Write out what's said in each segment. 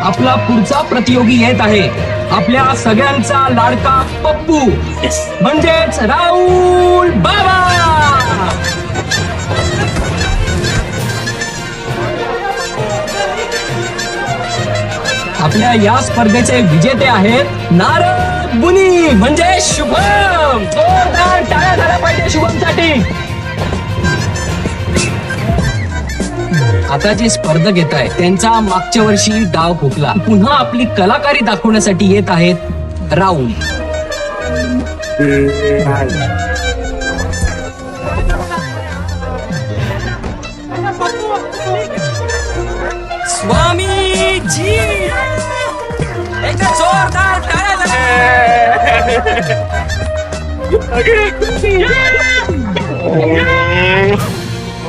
आपला पुढचा प्रतियोगी येत आहे. आपल्या सगळ्यांचा लाडका पप्पू. म्हणजेच राहुल बाबा. आपल्या या स्पर्धेचे विजेते आहेत नारद मुनी. म्हणजे शुभम. जोरदार टाळ्या झाल्या पाहिजे शुभमसाठी. आता जे स्पर्धक येत आहे त्यांचा मागच्या वर्षी डाव फुकला पुन्हा आपली कलाकारी दाखवण्यासाठी येत आहेत राहुल स्वामी जी एकदा जोरदार टाळ्या.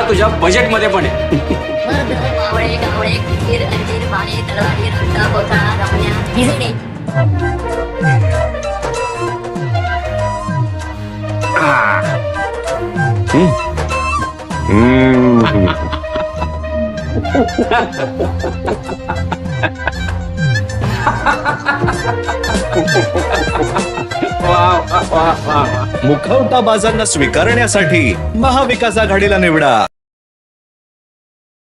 हा तुझ्या बजेटमध्ये पण आहे. मावळे गावळे अंजीर पाणी तलवारी कोथळा रमण्या मुखवटा बाजांना स्वीकारण्यासाठी महाविकास आघाडीला निवडा.